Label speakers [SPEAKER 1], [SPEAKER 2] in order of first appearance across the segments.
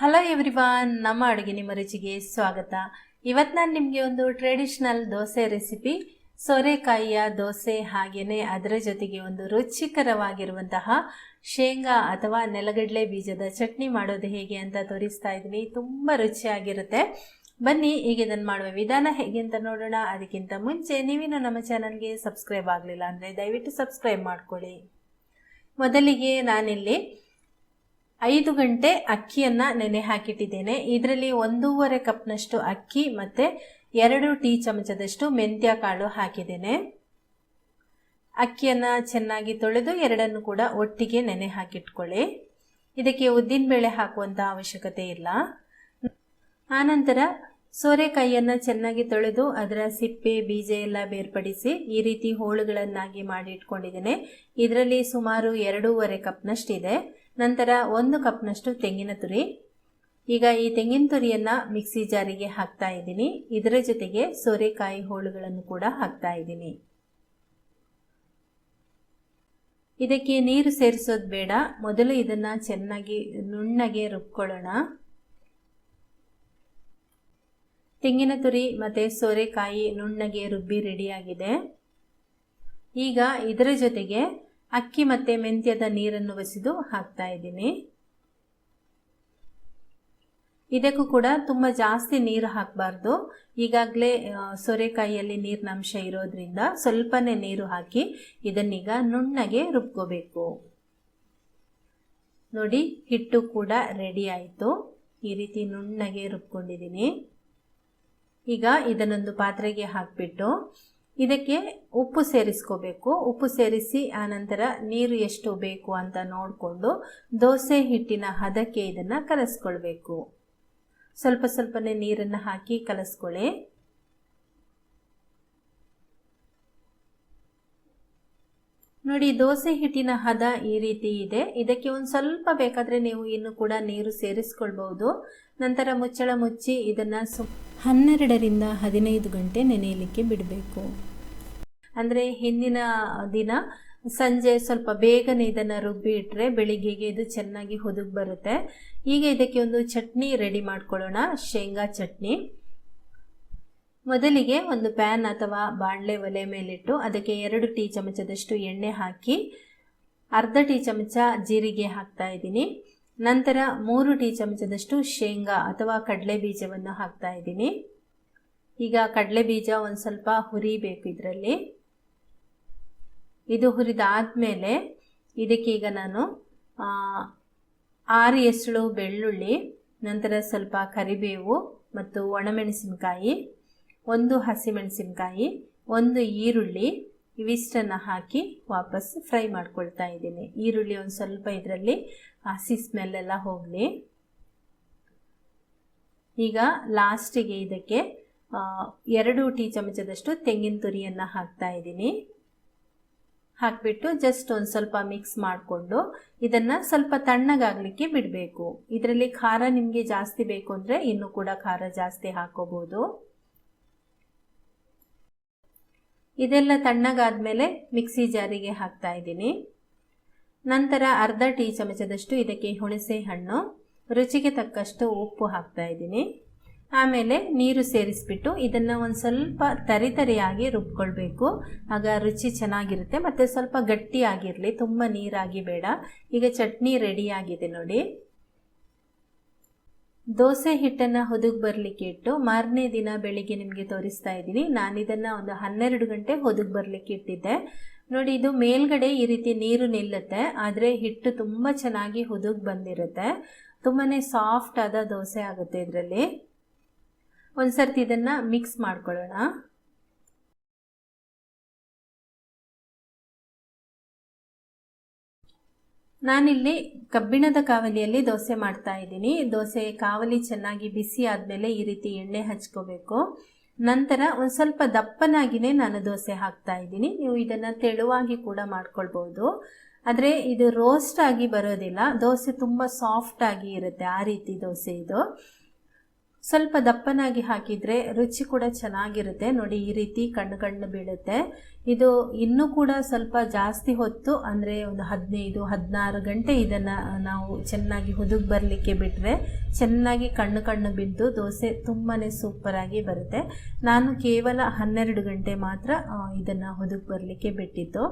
[SPEAKER 1] Hello everyone ನಮ್ಮ ಅಡುಗೆ ನಿಮ್ಮ ರುಚಿಗೆ ಸ್ವಾಗತ. ಇವತ್ತು ನಾನು ನಿಮಗೆ ಒಂದು ಟ್ರೆಡಿಷ್ನಲ್ ದೋಸೆ ರೆಸಿಪಿ ಸೋರೆಕಾಯಿಯ ದೋಸೆ ಹಾಗೆಯೇ ಅದರ ಜೊತೆಗೆ ಒಂದು ರುಚಿಕರವಾಗಿರುವಂತಹ ಶೇಂಗಾ ಅಥವಾ ನೆಲಗಡಲೆ ಬೀಜದ ಚಟ್ನಿ ಮಾಡೋದು ಹೇಗೆ ಅಂತ ತೋರಿಸ್ತಾ ಇದ್ದೀನಿ. ತುಂಬ ರುಚಿಯಾಗಿರುತ್ತೆ. ಬನ್ನಿ, ಈಗ ಇದನ್ನು ಮಾಡುವ ವಿಧಾನ ಹೇಗೆ ಅಂತ ನೋಡೋಣ. ಅದಕ್ಕಿಂತ ಮುಂಚೆ ನೀವಿನ್ನೂ ನಮ್ಮ ಚಾನಲ್ಗೆ ಸಬ್ಸ್ಕ್ರೈಬ್ ಆಗಲಿಲ್ಲ ಅಂದರೆ ದಯವಿಟ್ಟು ಸಬ್ಸ್ಕ್ರೈಬ್ ಮಾಡ್ಕೊಳ್ಳಿ. ಮೊದಲಿಗೆ ನಾನಿಲ್ಲಿ ಐದು ಗಂಟೆ ಅಕ್ಕಿಯನ್ನು ನೆನೆ ಹಾಕಿಟ್ಟಿದ್ದೇನೆ. ಇದರಲ್ಲಿ ಒಂದೂವರೆ ಕಪ್ನಷ್ಟು ಅಕ್ಕಿ ಮತ್ತು ಎರಡು ಟೀ ಚಮಚದಷ್ಟು ಮೆಂತ್ಯ ಕಾಳು ಹಾಕಿದ್ದೇನೆ. ಅಕ್ಕಿಯನ್ನು ಚೆನ್ನಾಗಿ ತೊಳೆದು ಎರಡನ್ನು ಕೂಡ ಒಟ್ಟಿಗೆ ನೆನೆ ಹಾಕಿಟ್ಕೊಳ್ಳಿ. ಇದಕ್ಕೆ ಉದ್ದಿನಬೇಳೆ ಹಾಕುವಂಥ ಅವಶ್ಯಕತೆ ಇಲ್ಲ. ಆನಂತರ ಸೋರೆಕಾಯಿಯನ್ನು ಚೆನ್ನಾಗಿ ತೊಳೆದು ಅದರ ಸಿಪ್ಪೆ, ಬೀಜ ಎಲ್ಲ ಬೇರ್ಪಡಿಸಿ ಈ ರೀತಿ ಹೋಳುಗಳನ್ನಾಗಿ ಮಾಡಿ ಇಟ್ಕೊಂಡಿದ್ದೇನೆ. ಇದರಲ್ಲಿ ಸುಮಾರು ಎರಡೂವರೆ ಕಪ್ನಷ್ಟಿದೆ. ನಂತರ ಒಂದು ಕಪ್ನಷ್ಟು ತೆಂಗಿನ ತುರಿ. ಈಗ ಈ ತೆಂಗಿನ ತುರಿಯನ್ನು ಮಿಕ್ಸಿ ಜಾರಿಗೆ ಹಾಕ್ತಾ ಇದ್ದೀನಿ. ಇದರ ಜೊತೆಗೆ ಸೋರೆಕಾಯಿ ಹೋಳುಗಳನ್ನು ಕೂಡ ಹಾಕ್ತಾ ಇದ್ದೀನಿ. ಇದಕ್ಕೆ ನೀರು ಸೇರಿಸೋದು ಬೇಡ. ಮೊದಲು ಇದನ್ನು ಚೆನ್ನಾಗಿ ನುಣ್ಣಗೆ ರುಬ್ಕೊಳ್ಳೋಣ. ತೆಂಗಿನ ತುರಿ ಮತ್ತು ಸೋರೆಕಾಯಿ ನುಣ್ಣಗೆ ರುಬ್ಬಿ ರೆಡಿಯಾಗಿದೆ. ಈಗ ಇದರ ಜೊತೆಗೆ ಅಕ್ಕಿ ಮತ್ತು ಮೆಂತ್ಯದ ನೀರನ್ನು ಬಸಿದು ಹಾಕ್ತಾ ಇದ್ದೀನಿ. ಇದಕ್ಕೂ ಕೂಡ ತುಂಬ ಜಾಸ್ತಿ ನೀರು ಹಾಕಬಾರ್ದು. ಈಗಾಗಲೇ ಸೋರೆಕಾಯಿಯಲ್ಲಿ ನೀರಿನ ಅಂಶ ಇರೋದ್ರಿಂದ ಸ್ವಲ್ಪನೇ ನೀರು ಹಾಕಿ ಇದನ್ನೀಗ ನುಣ್ಣಗೆ ರುಬ್ಕೋಬೇಕು. ನೋಡಿ, ಹಿಟ್ಟು ಕೂಡ ರೆಡಿ ಆಯಿತು. ಈ ರೀತಿ ನುಣ್ಣಗೆ ರುಬ್ಕೊಂಡಿದ್ದೀನಿ. ಈಗ ಇದನ್ನೊಂದು ಪಾತ್ರೆಗೆ ಹಾಕಿಬಿಟ್ಟು ಇದಕ್ಕೆ ಉಪ್ಪು ಸೇರಿಸ್ಕೋಬೇಕು. ಉಪ್ಪು ಸೇರಿಸಿ ಆನಂತರ ನೀರು ಎಷ್ಟು ಬೇಕು ಅಂತ ನೋಡಿಕೊಂಡು ದೋಸೆ ಹಿಟ್ಟಿನ ಹದಕ್ಕೆ ಇದನ್ನು ಕಲಸ್ಕೊಳ್ಬೇಕು. ಸ್ವಲ್ಪ ಸ್ವಲ್ಪನೇ ನೀರನ್ನು ಹಾಕಿ ಕಲಸ್ಕೊಳ್ಳಿ. ನೋಡಿ, ದೋಸೆ ಹಿಟ್ಟಿನ ಹದ ಈ ರೀತಿ ಇದೆ. ಇದಕ್ಕೆ ಒಂದು ಸ್ವಲ್ಪ ಬೇಕಾದರೆ ನೀವು ಇನ್ನು ಕೂಡ ನೀರು ಸೇರಿಸ್ಕೊಳ್ಬಹುದು. ನಂತರ ಮುಚ್ಚಳ ಮುಚ್ಚಿ ಇದನ್ನು ಸು ಹನ್ನೆರಡರಿಂದ ಹದಿನೈದು ಗಂಟೆ ನೆನೆಯಲಿಕ್ಕೆ ಬಿಡಬೇಕು. ಅಂದರೆ ಹಿಂದಿನ ದಿನ ಸಂಜೆ ಸ್ವಲ್ಪ ಬೇಗನೆ ಇದನ್ನು ರುಬ್ಬಿ ಇಟ್ಟರೆ ಬೆಳಿಗ್ಗೆಗೆ ಇದು ಚೆನ್ನಾಗಿ ಹುದುಗ್ ಬರುತ್ತೆ. ಈಗ ಇದಕ್ಕೆ ಒಂದು ಚಟ್ನಿ ರೆಡಿ ಮಾಡ್ಕೊಳ್ಳೋಣ. ಶೇಂಗಾ ಚಟ್ನಿ. ಮೊದಲಿಗೆ ಒಂದು ಪ್ಯಾನ್ ಅಥವಾ ಬಾಣಲೆ ಒಲೆ ಮೇಲಿಟ್ಟು ಅದಕ್ಕೆ ಎರಡು ಟೀ ಚಮಚದಷ್ಟು ಎಣ್ಣೆ ಹಾಕಿ ಅರ್ಧ ಟೀ ಚಮಚ ಜೀರಿಗೆ ಹಾಕ್ತಾ ಇದ್ದೀನಿ. ನಂತರ ಮೂರು ಟೀ ಚಮಚದಷ್ಟು ಶೇಂಗಾ ಅಥವಾ ಕಡಲೆ ಬೀಜವನ್ನು ಹಾಕ್ತಾ ಇದ್ದೀನಿ. ಈಗ ಕಡಲೆ ಬೀಜ ಒಂದು ಸ್ವಲ್ಪ ಹುರಿಬೇಕು ಇದರಲ್ಲಿ. ಇದು ಹುರಿದಾದಮೇಲೆ ಇದಕ್ಕೆ ಈಗ ನಾನು ಆರು ಎಸಳು ಬೆಳ್ಳುಳ್ಳಿ, ನಂತರ ಸ್ವಲ್ಪ ಕರಿಬೇವು ಮತ್ತು ಒಣಮೆಣಸಿನಕಾಯಿ ಒಂದು ಹಸಿಮೆಣಸಿನಕಾಯಿ, ಒಂದು ಈರುಳ್ಳಿ ಇವಿಷ್ಟನ್ನು ಹಾಕಿ ವಾಪಸ್ ಫ್ರೈ ಮಾಡ್ಕೊಳ್ತಾ ಇದ್ದೀನಿ. ಈರುಳ್ಳಿ ಒಂದು ಸ್ವಲ್ಪ ಇದರಲ್ಲಿ ಹಸಿ ಸ್ಮೆಲ್ಲೆಲ್ಲ ಹೋಗಲಿ. ಈಗ ಲಾಸ್ಟಿಗೆ ಇದಕ್ಕೆ ಎರಡು ಟೀ ಚಮಚದಷ್ಟು ತೆಂಗಿನ ತುರಿಯನ್ನು ಹಾಕ್ತಾ ಇದ್ದೀನಿ. ಹಾಕಿಬಿಟ್ಟು ಜಸ್ಟ್ ಒಂದು ಸ್ವಲ್ಪ ಮಿಕ್ಸ್ ಮಾಡಿಕೊಂಡು ಇದನ್ನು ಸ್ವಲ್ಪ ತಣ್ಣಗಾಗಲಿಕ್ಕೆ ಬಿಡಬೇಕು. ಇದರಲ್ಲಿ ಖಾರ ನಿಮಗೆ ಜಾಸ್ತಿ ಬೇಕು ಅಂದರೆ ಇನ್ನೂ ಕೂಡ ಖಾರ ಜಾಸ್ತಿ ಹಾಕೋಬೋದು. ಇದೆಲ್ಲ ತಣ್ಣಗಾದ್ಮೇಲೆ ಮಿಕ್ಸಿ ಜಾರಿಗೆ ಹಾಕ್ತಾ ಇದ್ದೀನಿ. ನಂತರ ಅರ್ಧ ಟೀ ಚಮಚದಷ್ಟು ಇದಕ್ಕೆ ಹುಣಸೆ ಹಣ್ಣು, ರುಚಿಗೆ ತಕ್ಕಷ್ಟು ಉಪ್ಪು ಹಾಕ್ತಾ ಇದ್ದೀನಿ. ಆಮೇಲೆ ನೀರು ಸೇರಿಸ್ಬಿಟ್ಟು ಇದನ್ನು ಒಂದು ಸ್ವಲ್ಪ ತರಿತರಿಯಾಗಿ ರುಬ್ಕೊಳ್ಬೇಕು. ಆಗ ರುಚಿ ಚೆನ್ನಾಗಿರುತ್ತೆ, ಮತ್ತು ಸ್ವಲ್ಪ ಗಟ್ಟಿಯಾಗಿರಲಿ, ತುಂಬ ನೀರಾಗಿ ಬೇಡ. ಈಗ ಚಟ್ನಿ ರೆಡಿಯಾಗಿದೆ ನೋಡಿ. ದೋಸೆ ಹಿಟ್ಟನ್ನು ಹೊದಗೆ ಬರಲಿಕ್ಕೆ ಇಟ್ಟು ಮಾರನೇ ದಿನ ಬೆಳಿಗ್ಗೆ ನಿಮಗೆ ತೋರಿಸ್ತಾ ಇದ್ದೀನಿ. ನಾನಿದನ್ನು ಒಂದು ಹನ್ನೆರಡು ಗಂಟೆ ಹೊದಗೆ ಬರಲಿಕ್ಕೆ ಇಟ್ಟಿದ್ದೆ. ನೋಡಿ, ಇದು ಮೇಲ್ಗಡೆ ಈ ರೀತಿ ನೀರು ನಿಲ್ಲುತ್ತೆ. ಆದರೆ ಹಿಟ್ಟು ತುಂಬ ಚೆನ್ನಾಗಿ ಹೊದಗೆ ಬಂದಿರುತ್ತೆ. ತುಂಬಾ ಸಾಫ್ಟ್ ಆದ ದೋಸೆ ಆಗುತ್ತೆ ಇದರಲ್ಲಿ. ಒಂದು ಸರ್ತಿ ಇದನ್ನು ಮಿಕ್ಸ್ ಮಾಡ್ಕೊಳ್ಳೋಣ. ನಾನಿಲ್ಲಿ ಕಬ್ಬಿಣದ ಕಾವಲಿಯಲ್ಲಿ ದೋಸೆ ಮಾಡ್ತಾ ಇದ್ದೀನಿ. ದೋಸೆ ಕಾವಲಿ ಚೆನ್ನಾಗಿ ಬಿಸಿ ಆದಮೇಲೆ ಈ ರೀತಿ ಎಣ್ಣೆ ಹಚ್ಕೋಬೇಕು. ನಂತರ ಒಂದು ಸ್ವಲ್ಪ ದಪ್ಪನಾಗಿನೇ ನಾನು ದೋಸೆ ಹಾಕ್ತಾ ಇದ್ದೀನಿ. ನೀವು ಇದನ್ನು ತೆಳುವಾಗಿ ಕೂಡ ಮಾಡ್ಕೊಳ್ಬೋದು. ಆದರೆ ಇದು ರೋಸ್ಟ್ ಆಗಿ ಬರೋದಿಲ್ಲ. ದೋಸೆ ತುಂಬ ಸಾಫ್ಟ್ ಆಗಿ ಇರುತ್ತೆ. ಆ ರೀತಿ ದೋಸೆ ಇದು. ಸ್ವಲ್ಪ ದಪ್ಪನಾಗಿ ಹಾಕಿದರೆ ರುಚಿ ಕೂಡ ಚೆನ್ನಾಗಿರುತ್ತೆ. ನೋಡಿ, ಈ ರೀತಿ ಕಣ್ಣು ಕಣ್ಣು ಬೀಳುತ್ತೆ. ಇದು ಇನ್ನೂ ಕೂಡ ಸ್ವಲ್ಪ ಜಾಸ್ತಿ ಹೊತ್ತು, ಅಂದರೆ ಒಂದು ಹದಿನೈದು, ಹದಿನಾರು ಗಂಟೆ ಇದನ್ನು ನಾವು ಚೆನ್ನಾಗಿ ಹುದುಗ್ ಬರಲಿಕ್ಕೆ ಬಿಟ್ಟರೆ ಚೆನ್ನಾಗಿ ಕಣ್ಣು ಕಣ್ಣು ಬಿದ್ದು ದೋಸೆ ತುಂಬಾ ಸೂಪರಾಗಿ ಬರುತ್ತೆ. ನಾನು ಕೇವಲ ಹನ್ನೆರಡು ಗಂಟೆ ಮಾತ್ರ ಇದನ್ನು ಹುದುಗ್ ಬರಲಿಕ್ಕೆ ಬಿಟ್ಟಿತ್ತು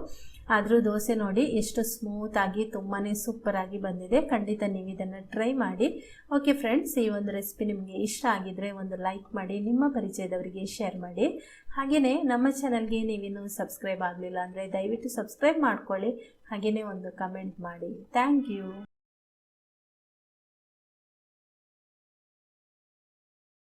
[SPEAKER 1] ಆದರೂ ದೋಸೆ ನೋಡಿ ಎಷ್ಟು ಸ್ಮೂತಾಗಿ ತುಂಬಾ ಸೂಪರಾಗಿ ಬಂದಿದೆ. ಖಂಡಿತ ನೀವು ಇದನ್ನು ಟ್ರೈ ಮಾಡಿ. ಓಕೆ ಫ್ರೆಂಡ್ಸ್ ಈ ಒಂದು ರೆಸಿಪಿ ನಿಮಗೆ ಇಷ್ಟ ಆಗಿದರೆ ಒಂದು ಲೈಕ್ ಮಾಡಿ, ನಿಮ್ಮ ಪರಿಚಯದವರಿಗೆ ಶೇರ್ ಮಾಡಿ. ಹಾಗೆಯೇ ನಮ್ಮ ಚಾನಲ್ಗೆ ನೀವಿನ್ನೂ ಸಬ್ಸ್ಕ್ರೈಬ್ ಆಗಲಿಲ್ಲ ಅಂದರೆ ದಯವಿಟ್ಟು ಸಬ್ಸ್ಕ್ರೈಬ್ ಮಾಡ್ಕೊಳ್ಳಿ. ಹಾಗೆಯೇ ಒಂದು ಕಮೆಂಟ್ ಮಾಡಿ. Thank you